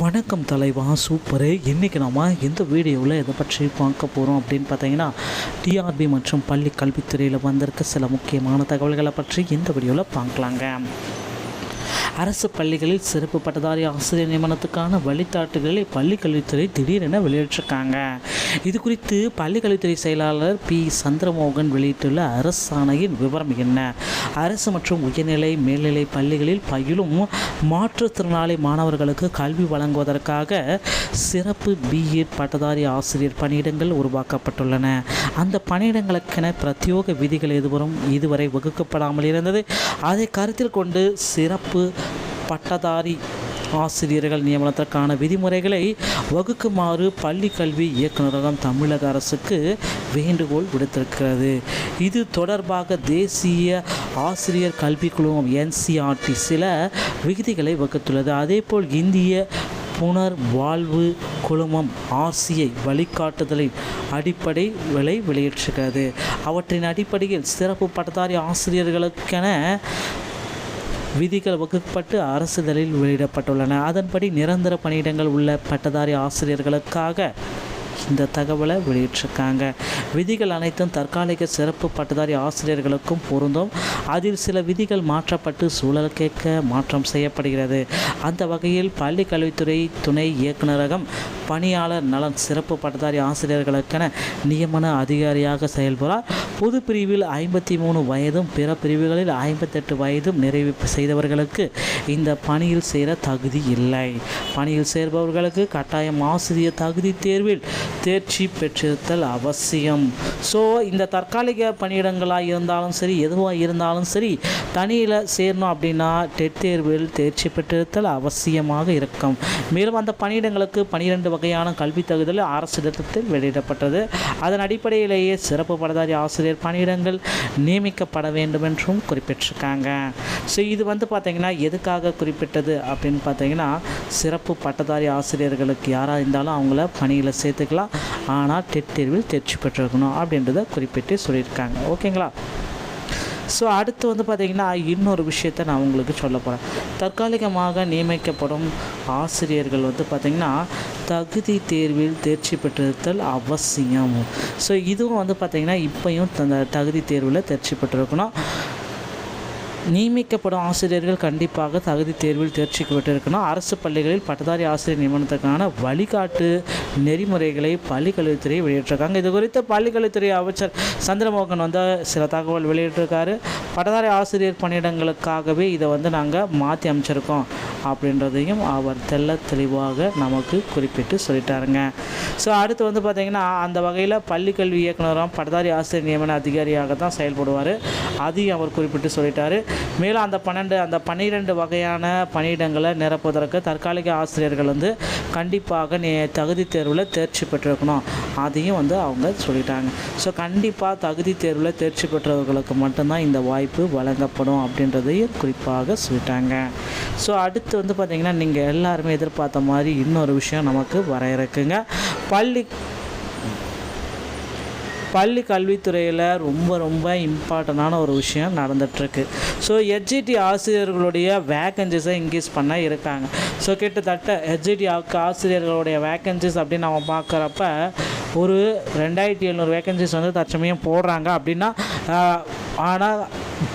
வணக்கம் தலைவா சூப்பரு. இன்றைக்கி நாம் எந்த வீடியோவில் எதை பற்றி பார்க்க போகிறோம் அப்படின்னு பார்த்தீங்கன்னா டிஆர்பி மற்றும் பள்ளி கல்வித்துறையில் வந்திருக்க சில முக்கியமான தகவல்களை பற்றி இந்த வீடியோவில் பார்க்கலாங்க. அரசு பள்ளிகளில் சிறப்பு பட்டதாரி ஆசிரியர் நியமனத்துக்கான வழிகாட்டுதலை பள்ளிக்கல்வித்துறை திடீரென வெளியிட்டிருக்காங்க. இது குறித்து பள்ளிக்கல்வித்துறை செயலாளர் பி. சந்திரமோகன் வெளியிட்டுள்ள அரசாணையின் விவரம் என்ன? அரசு மற்றும் உயர்நிலை மேல்நிலை பள்ளிகளில் பயிலும் மாற்றுத்திறனாளி மாணவர்களுக்கு கல்வி வழங்குவதற்காக சிறப்பு பிஎட் பட்டதாரி ஆசிரியர் பணியிடங்கள் உருவாக்கப்பட்டுள்ளன. அந்த பணியிடங்களுக்கென பிரத்யோக விதிகள் எதுவரும் இதுவரை வகுக்கப்படாமல் இருந்தது. அதை கருத்தில் கொண்டு சிறப்பு பட்டதாரி ஆசிரியர்கள் நியமனத்திற்கான விதிமுறைகளை வகுக்குமாறு பள்ளி கல்வி இயக்குநரகம் தமிழக அரசுக்கு வேண்டுகோள் விடுத்திருக்கிறது. இது தொடர்பாக தேசிய ஆசிரியர் கல்விக்குழுமம் என்சிஆர்டி சில விகுதிகளை வகுத்துள்ளது. அதேபோல் இந்திய புனர் வாழ்வு குழுமம் ஆர்சிஐ வழிகாட்டுதலின் அடிப்படை விலை வெளியிட்டிருக்கிறது. அவற்றின் அடிப்படையில் சிறப்பு பட்டதாரி ஆசிரியர்களுக்கென விதிகள் வகுக்கப்பட்டு அரசுதலில் வெளியிடப்பட்டுள்ளன. அதன்படி நிரந்தர பணியிடங்கள் உள்ள பட்டதாரி ஆசிரியர்களுக்காக இந்த தகவலை வெளியிட்டிருக்காங்க. விதிகள் அனைத்தும் தற்காலிக சிறப்பு பட்டதாரி ஆசிரியர்களுக்கும் பொருந்தும். அதில் சில விதிகள் மாற்றப்பட்டு சூழலுக்கேற்க மாற்றம் செய்யப்படுகிறது. அந்த வகையில் பள்ளி கல்வித்துறை துணை இயக்குநரகம் பணியாளர் நலன் சிறப்பு பட்டதாரி ஆசிரியர்களுக்கென நியமன அதிகாரியாக செயல்படுறார் பொது பிரிவில் ஐம்பத்தி மூணு வயதும் பிற பிரிவுகளில் ஐம்பத்தெட்டு வயதும் நிறைவு செய்தவர்களுக்கு இந்த பணியில் சேர தகுதி இல்லை. பணியில் சேர்பவர்களுக்கு கட்டாயம் ஆசிரியர் தகுதி தேர்வில் தேர்ச்சி பெற்றிருத்தல் அவசியம். ஸோ இந்த தற்காலிக பணியிடங்களாக இருந்தாலும் சரி எதுவாக இருந்தாலும் சரி தனியில் சேரணும் அப்படின்னா டெட் தேர்வில் தேர்ச்சி பெற்றிருத்தல் அவசியமாக இருக்கும். மேலும் அந்த பணியிடங்களுக்கு பனிரெண்டு வகையான கல்வி தகுதல் அரசு திட்டத்தில் வெளியிடப்பட்டது. அதன் அடிப்படையிலேயே சிறப்பு பட்டதாரி ஆசிரியர் பணியிடங்கள் நியமிக்கப்பட வேண்டும் என்றும் குறிப்பிட்டிருக்காங்க. ஸோ இது வந்து பார்த்திங்கன்னா எதுக்காக குறிப்பிட்டது அப்படின்னு பார்த்தீங்கன்னா சிறப்பு பட்டதாரி ஆசிரியர்களுக்கு யாராக இருந்தாலும் அவங்கள பணியில் சேர்த்துக்கலாம் ஆனால் டெட் தேர்வில் தேர்ச்சி பெற்றிருக்கணும் அப்படின்றத குறிப்பிட்டு சொல்லியிருக்காங்க. ஓகேங்களா? ஸோ அடுத்து வந்து பார்த்திங்கன்னா இன்னொரு விஷயத்தை நான் உங்களுக்கு சொல்ல போகிறேன் தற்காலிகமாக நியமிக்கப்படும் ஆசிரியர்கள் வந்து பார்த்திங்கன்னா தகுதி தேர்வில் தேர்ச்சி பெற்றிருத்தல் அவசியம். ஸோ இதுவும் வந்து பார்த்திங்கன்னா இப்பையும் அந்த தகுதி தேர்வில் தேர்ச்சி பெற்றிருக்கணும். நியமிக்கப்படும் ஆசிரியர்கள் கண்டிப்பாக தகுதி தேர்வில் தேர்ச்சி பெற்றிருக்கணும் அரசு பள்ளிகளில் பட்டதாரி ஆசிரியர் நியமனத்துக்கான வழிகாட்டு நெறிமுறைகளை பள்ளிக்கல்வித்துறை வெளியிட்டிருக்காங்க. இது குறித்து பள்ளிக்கல்வித்துறை அமைச்சர் சந்திரமோகன் வந்து சில தகவல் வெளியிட்டிருக்காரு. பட்டதாரி ஆசிரியர் பணியிடங்களுக்காகவே இதை வந்து நாங்கள் மாற்றி அமைச்சிருக்கோம் அப்படின்றதையும் அவர் தெள்ள தெளிவாக நமக்கு குறிப்பிட்டு சொல்லிட்டாருங்க. ஸோ அடுத்து வந்து பார்த்திங்கன்னா அந்த வகையில் பள்ளிக்கல்வி இயக்குனரும் பட்டதாரி ஆசிரியர் நியமன அதிகாரியாக தான் செயல்படுவார். அதையும் அவர் குறிப்பிட்டு சொல்லிட்டாரு. மேலும் அந்த பன்னெண்டு அந்த பன்னிரெண்டு வகையான பணியிடங்களை நிரப்புவதற்கு தற்காலிக ஆசிரியர்கள் வந்து கண்டிப்பாக நீ தகுதி தேர்வில் தேர்ச்சி பெற்றிருக்கணும். அதையும் வந்து அவங்க சொல்லிட்டாங்க. ஸோ கண்டிப்பாக தகுதி தேர்வில் தேர்ச்சி பெற்றவர்களுக்கு மட்டும்தான் இந்த வாய்ப்பு வழங்கப்படும் அப்படின்றதையும் குறிப்பாக சொல்லிட்டாங்க. ஸோ அடுத்து வந்து பார்த்திங்கன்னா நீங்கள் எல்லாருமே எதிர்பார்த்த மாதிரி இன்னொரு விஷயம் நமக்கு வர இருக்குங்க. பள்ளி பள்ளி கல்வித்துறையில் ரொம்ப ரொம்ப இம்பார்ட்டண்டான ஒரு விஷயம் நடந்துகிட்ருக்கு ஸோ ஹெச்ஜிடி ஆசிரியர்களுடைய வேக்கன்சிஸை இன்க்ரீஸ் பண்ண இருக்காங்க. ஸோ கிட்டத்தட்ட ஹெச்ஜிடி ஆசிரியர்களுடைய வேக்கன்சிஸ் அப்படின்னு நம்ம பார்க்குறப்ப ஒரு ரெண்டாயிரத்தி எழுநூறு வேக்கன்சிஸ் வந்து தற்சமயம் போடுறாங்க அப்படின்னா ஆனால்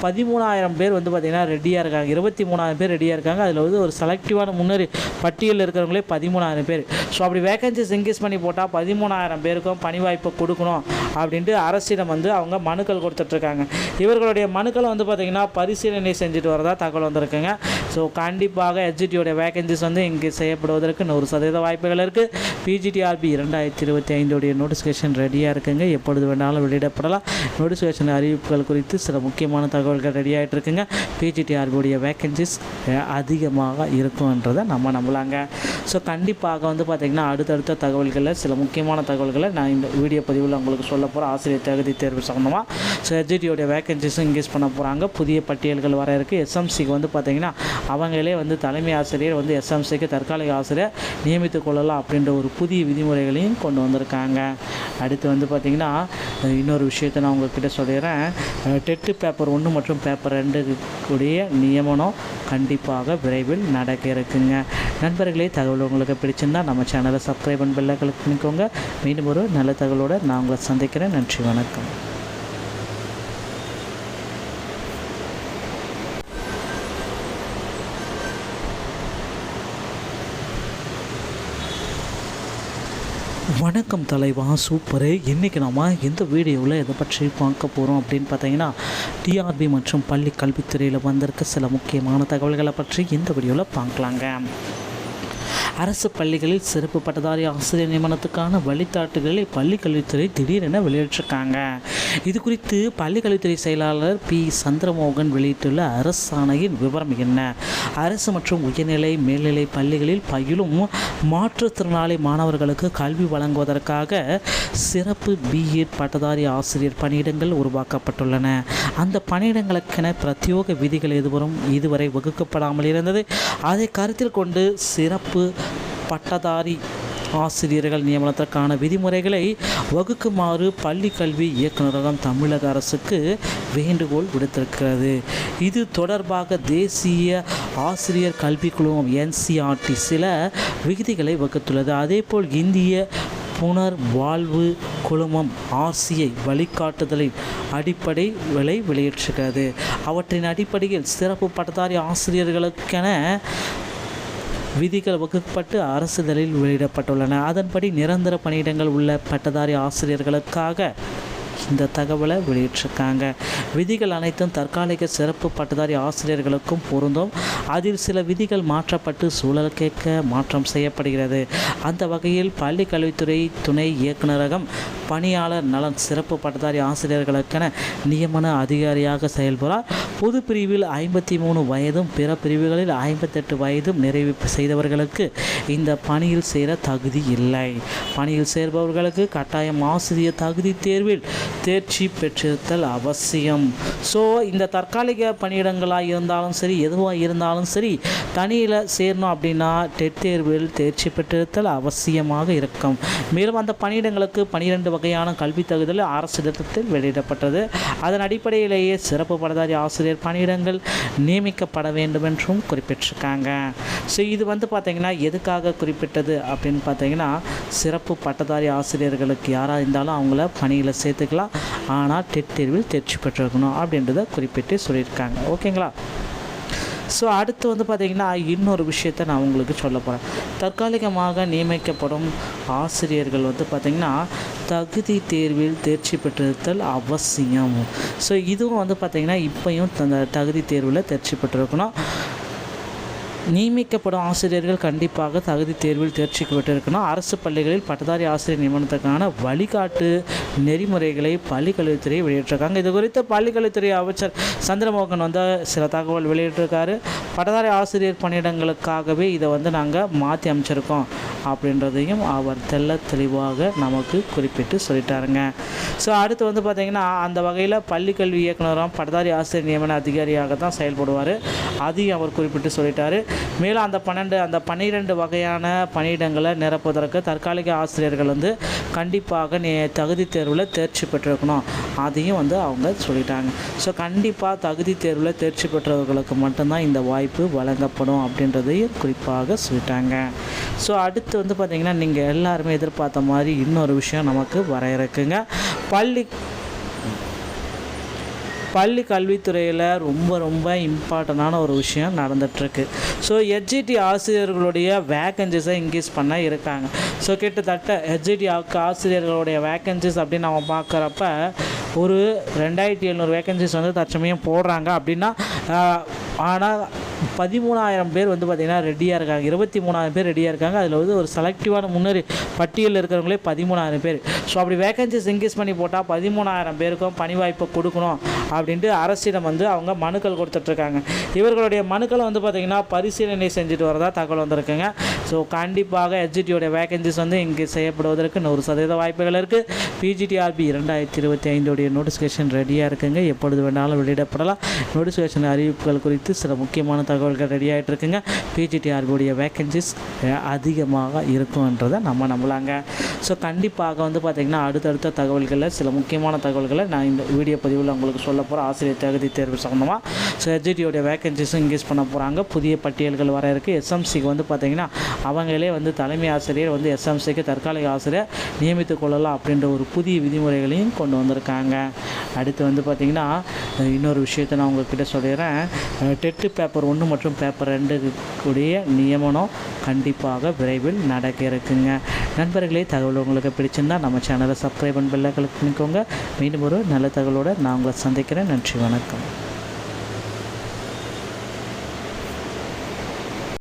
பதிமூணாயிரம் பேர் வந்து பார்த்திங்கன்னா ரெடியாக இருக்காங்க. இருபத்தி மூணாயிரம் பேர் ரெடியாக இருக்காங்க. அதில் வந்து ஒரு செலக்டிவான முன்னேறி பட்டியலில் இருக்கிறவங்களே பதிமூணாயிரம் பேர். ஸோ அப்படி வேகன்சிஸ் இன்க்ரீஸ் பண்ணி போட்டால் பதிமூணாயிரம் பேருக்கும் பணி வாய்ப்பு கொடுக்கணும் அப்படின்ட்டு அரசிடம் வந்து அவங்க மனுக்கள் கொடுத்துட்ருக்காங்க இவர்களுடைய மனுக்களை வந்து பார்த்திங்கன்னா பரிசீலனை செஞ்சுட்டு வரதா தகவல் வந்திருக்குங்க. ஸோ கண்டிப்பாக எஸ்ஜிடியோடைய வேகன்சிஸ் வந்து இங்கே செய்யப்படுவதற்கு நூறு சதவீத வாய்ப்புகள் இருக்குது பிஜிடிஆர்பி இரண்டாயிரத்தி இருபத்தி ஐந்துடைய நோட்டிஃபிகேஷன் ரெடியாக இருக்குங்க. எப்பொழுது வேணாலும் வெளியிடப்படலாம். நோட்டிஃபிகேஷன் அறிவிப்புகள் குறித்து சில முக்கியமான தகவல்கள் ரெடி ஆகிட்டு இருக்குங்க பிஜிடிஆர்பியுடைய வேக்கன்சிஸ் அதிகமாக இருக்கும்ன்றதை நம்ம நம்பலாங்க. ஸோ கண்டிப்பாக வந்து பார்த்திங்கன்னா அடுத்தடுத்த தகவல்களில் சில முக்கியமான தகவல்களை நான் இந்த வீடியோ பதிவில் உங்களுக்கு சொல்ல போகிறேன் ஆசிரியர் தகுதி தேர்வு சம்மந்தமாக ஸோ எஜிடியோட வேக்கன்சிஸும் இன்க்ரீஸ் பண்ண போகிறாங்க புதிய பட்டியல்கள் வர இருக்குது எஸ்எம்சிக்கு வந்து பார்த்திங்கன்னா அவங்களே வந்து தலைமை ஆசிரியர் வந்து எஸ்எம்சிக்கு தற்காலிக ஆசிரியர் நியமித்துக் கொள்ளலாம் அப்படின்ற ஒரு புதிய விதிமுறைகளையும் கொண்டு வந்திருக்காங்க. அடுத்து வந்து பார்த்திங்கன்னா இன்னொரு விஷயத்தை நான் உங்ககிட்ட சொல்லிடுறேன். டெட்டு பேப்பர் ஒன்று ஒன்று மற்றும் பேப்பர் ரெண்டு கூடிய நியமனம் கண்டிப்பாக விரைவில் நடக்க இருக்குங்க. நண்பர்களே தகவல் உங்களுக்கு பிடிச்சிருந்தா நம்ம சேனலை சப்ஸ்கிரைப் பண்ணி பெல்லை கிளிக் பண்ணிக்கோங்க மீண்டும் ஒரு நல்ல தகவலோடு நான் உங்களை சந்திக்கிறேன். நன்றி வணக்கம். வணக்கம் தலைவா சூப்பரு. இன்றைக்கி நம்ம இந்த வீடியோவில் எதை பற்றி பார்க்க போகிறோம் அப்படின்னு பார்த்தீங்கன்னா டிஆர்பி மற்றும் பள்ளி கல்வித்துறையில் வந்திருக்க சில முக்கியமான தகவல்களை பற்றி இந்த வீடியோவில் பார்க்கலாங்க. அரசு பள்ளிகளில் சிறப்பு பட்டதாரி ஆசிரியர் நியமனத்துக்கான வழிகாட்டுகளை பள்ளிக்கல்வித்துறை திடீரென வெளியிட்டிருக்காங்க. இது குறித்து பள்ளிக்கல்வித்துறை செயலாளர் பி. சந்திரமோகன் வெளியிட்டுள்ள அரசாணையின் விவரம் என்ன? அரசு மற்றும் உயர்நிலை மேல்நிலை பள்ளிகளில் பயிலும் மாற்றுத்திறனாளி மாணவர்களுக்கு கல்வி வழங்குவதற்காக சிறப்பு பிஎட் பட்டதாரி ஆசிரியர் பணியிடங்கள் உருவாக்கப்பட்டுள்ளன. அந்த பணியிடங்களுக்கென பிரத்யோக விதிகள் எதுவரும் இதுவரை வகுக்கப்படாமல் இருந்தது. அதை கருத்தில் கொண்டு சிறப்பு பட்டதாரி ஆசிரியர்கள் நியமனத்திற்கான விதிமுறைகளை வகுக்குமாறு பள்ளி கல்வி இயக்குநரகம் தமிழக அரசுக்கு வேண்டுகோள் விடுத்திருக்கிறது. இது தொடர்பாக தேசிய ஆசிரியர் கல்விக்குழுமம் என்சிஆர்டி சில விதிகளை வகுத்துள்ளது. அதேபோல் இந்திய புனர் வாழ்வு குழுமம் ஆர்சிஐ வழிகாட்டுதலின் அடிப்படை விலை வெளியேற்றுகிறது அவற்றின் அடிப்படையில் சிறப்பு பட்டதாரி ஆசிரியர்களுக்கென விதிகள் வகுக்கப்பட்டு அரசுதலில் வெளியிடப்பட்டுள்ளன. அதன்படி நிரந்தர பணியிடங்கள் உள்ள பட்டதாரி ஆசிரியர்களுக்காக இந்த தகவலை வெளியிட்டிருக்காங்க. விதிகள் அனைத்தும் தற்காலிக சிறப்பு பட்டதாரி ஆசிரியர்களுக்கும் பொருந்தும். அதில் சில விதிகள் மாற்றப்பட்டு சூழல் கேட்க மாற்றம் செய்யப்படுகிறது. அந்த வகையில் பள்ளி கல்வித்துறை துணை இயக்குநரகம் பணியாளர் நலன் சிறப்பு பட்டதாரி ஆசிரியர்களுக்கென நியமன அதிகாரியாக செயல்படுகிறார் பொது பிரிவில் ஐம்பத்தி மூணு வயதும் பிற பிரிவுகளில் ஐம்பத்தெட்டு வயதும் நிறைவு செய்தவர்களுக்கு இந்த பணியில் சேர தகுதி இல்லை. பணியில் சேர்பவர்களுக்கு கட்டாயம் ஆசிரியர் தகுதி தேர்வில் தேர்ச்சி பெற்றிருத்தல் அவசியம். ஸோ இந்த தற்காலிக பணியிடங்களாக இருந்தாலும் சரி எதுவாக இருந்தாலும் சரி தனியில் சேரணும் அப்படின்னா டெட் தேர்வில் தேர்ச்சி பெற்றிருத்தல் அவசியமாக இருக்கும். மேலும் அந்த பணியிடங்களுக்கு பனிரெண்டு வகையான கல்வி தகுதல் அரசு திட்டத்தில் வெளியிடப்பட்டது. அதன் அடிப்படையிலேயே சிறப்பு பட்டதாரி ஆசிரியர் பணியிடங்கள் நியமிக்கப்பட வேண்டும் என்றும் குறிப்பிட்டிருக்காங்க. ஸோ இது வந்து பார்த்திங்கன்னா எதுக்காக குறிப்பிட்டது அப்படின்னு பார்த்தீங்கன்னா சிறப்பு பட்டதாரி ஆசிரியர்களுக்கு யாராக இருந்தாலும் அவங்கள பணியில் சேர்த்துக்கலாம். ஆனால் டெட் தேர்வில் தேர்ச்சி பெற்றிருக்கணும் அப்படின்றத குறிப்பிட்டு சொல்லியிருக்காங்க. ஓகேங்களா? ஸோ அடுத்து வந்து பார்த்திங்கன்னா இன்னொரு விஷயத்தை நான் உங்களுக்கு சொல்ல போகிறேன் தற்காலிகமாக நியமிக்கப்படும் ஆசிரியர்கள் வந்து பார்த்திங்கன்னா தகுதி தேர்வில் தேர்ச்சி பெற்றிருத்தல் அவசியம். ஸோ இதுவும் வந்து பார்த்திங்கன்னா இப்பையும் அந்த தகுதி தேர்வில் தேர்ச்சி பெற்றிருக்கணும். நியமிக்கப்படும் ஆசிரியர்கள் கண்டிப்பாக தகுதி தேர்வில் தேர்ச்சி பெற்றிருக்கணும். அரசு பள்ளிகளில் பட்டதாரி ஆசிரியர் நியமனத்துக்கான வழிகாட்டு நெறிமுறைகளை பள்ளிக்கல்வித்துறை வெளியிட்டிருக்காங்க. இது குறித்து பள்ளிக்கல்வித்துறை அமைச்சர் சந்திரமோகன் வந்து சில தகவல் வெளியிட்டிருக்காரு. பட்டதாரி ஆசிரியர் பணியிடங்களுக்காகவே இதை வந்து நாங்கள் மாற்றி அமைச்சிருக்கோம் அப்படின்றதையும் அவர் தெல்ல தெளிவாக நமக்கு குறிப்பிட்டு சொல்லிட்டாருங்க. ஸோ அடுத்து வந்து பார்த்திங்கன்னா அந்த வகையில் பள்ளிக்கல்வி இயக்குனரும் பட்டதாரி ஆசிரியர் நியமன அதிகாரியாக தான் செயல்படுவார். அதையும் அவர் குறிப்பிட்டு சொல்லிட்டாரு. மேலும் அந்த பன்னெண்டு அந்த பன்னிரெண்டு வகையான பணியிடங்களை நிரப்புவதற்கு தற்காலிக ஆசிரியர்கள் வந்து கண்டிப்பாக நே தகுதி தேர்வில் தேர்ச்சி பெற்றிருக்கணும். அதையும் வந்து அவங்க சொல்லிட்டாங்க. ஸோ கண்டிப்பாக தகுதி தேர்வில் தேர்ச்சி பெற்றவர்களுக்கு மட்டும்தான் இந்த வாய்ப்பு வழங்கப்படும் அப்படின்றதையும் குறிப்பாக சொல்லிட்டாங்க. ஸோ அடுத்து வந்து பார்த்திங்கன்னா நீங்கள் எல்லாருமே எதிர்பார்த்த மாதிரி இன்னொரு விஷயம் நமக்கு வர இருக்குங்க. பள்ளி பள்ளி கல்வித்துறையில் ரொம்ப ரொம்ப இம்பார்ட்டண்டான ஒரு விஷயம் நடந்துகிட்ருக்கு ஸோ ஹெச்ஜிடி ஆசிரியர்களுடைய வேக்கன்சிஸை இன்க்ரீஸ் பண்ண இருக்காங்க. ஸோ கிட்டத்தட்ட ஹெச்ஜிடி ஆசிரியர்களுடைய வேக்கன்சிஸ் அப்படின்னு நம்ம பார்க்குறப்ப ஒரு ரெண்டாயிரத்தி எழுநூறு வேக்கன்சிஸ் வந்து தற்சமயம் போடுறாங்க அப்படின்னா ஆனால் பதிமூணாயிரம் பேர் வந்து பார்த்திங்கன்னா ரெடியாக இருக்காங்க. இருபத்தி மூணாயிரம் பேர் ரெடியாக இருக்காங்க. அதில் வந்து ஒரு செலக்டிவான முன்னேறி பட்டியலில் இருக்கிறவங்களே பதிமூணாயிரம் பேர். ஸோ அப்படி வேகன்சிஸ் இன்க்ரீஸ் பண்ணி போட்டால் பதிமூணாயிரம் பேருக்கும் பணி வாய்ப்பு கொடுக்கணும் அப்படின்ட்டு அரசிடம் வந்து அவங்க மனுக்கள் கொடுத்துட்ருக்காங்க. இவர்களுடைய மனுக்களை வந்து பார்த்திங்கன்னா பரிசீலனை செஞ்சுட்டு வரதா தகவல் வந்திருக்குங்க. ஸோ கண்டிப்பாக எஸ்ஜிடியோடைய வேகன்சிஸ் வந்து இங்கே செய்யப்படுவதற்கு நூறு சதவீத வாய்ப்புகள் இருக்குது பிஜிடிஆர்பி இரண்டாயிரத்தி இருபத்தி ஐந்தோடைய நோட்டிஃபிகேஷன் ரெடியாக இருக்குங்க. எப்பொழுது வேணாலும் வெளியிடப்படலாம். நோட்டிஃபிகேஷன் அறிவிப்புகள் குறித்து சில முக்கியமான தகவல் தகவல்கள் ரெடி ஆகிட்டு இருக்குங்க. பிஜிடிஆர்பியுடைய வேக்கன்சிஸ் அதிகமாக இருக்கும்ன்றதை நம்ம நம்பலாங்க. ஸோ கண்டிப்பாக வந்து பார்த்திங்கன்னா அடுத்தடுத்த தகவல்களில் சில முக்கியமான தகவல்களை நான் இந்த வீடியோ பதிவில் உங்களுக்கு சொல்ல போகிறேன் ஆசிரியர் தகுதி தேர்வு சம்மந்தமாக ஸோ எஜிடியோடைய வேக்கன்சிஸும் இன்க்ரீஸ் பண்ண போகிறாங்க புதிய பட்டியல்கள் வர இருக்குது எஸ்எம்சிக்கு வந்து பார்த்திங்கன்னா அவங்களே வந்து தலைமை ஆசிரியர் வந்து எஸ்எம்சிக்கு தற்காலிக ஆசிரியர் நியமித்து கொள்ளலாம் அப்படின்ற ஒரு புதிய விதிமுறைகளையும் கொண்டு வந்திருக்காங்க. அடுத்து வந்து பார்த்திங்கன்னா இன்னொரு விஷயத்தை நான் உங்ககிட்ட சொல்லிடுறேன். டெட்டு பேப்பர் ஒன்று மற்றும் பேப்பர் ரெண்டு கூடிய நியமனம் கண்டிப்பாக விரைவில் நடக்க இருக்குங்க. நண்பர்களே தகவல் உங்களுக்கு பிடிச்சிருந்தால் நம்ம சேனலை சப்ஸ்கிரைப் பண்ணி பெல்லை கிளிக் பண்ணிக்கோங்க. மீண்டும் ஒரு நல்ல தகவலோடு நான் உங்களை சந்திக்கிறேன். நன்றி வணக்கம்.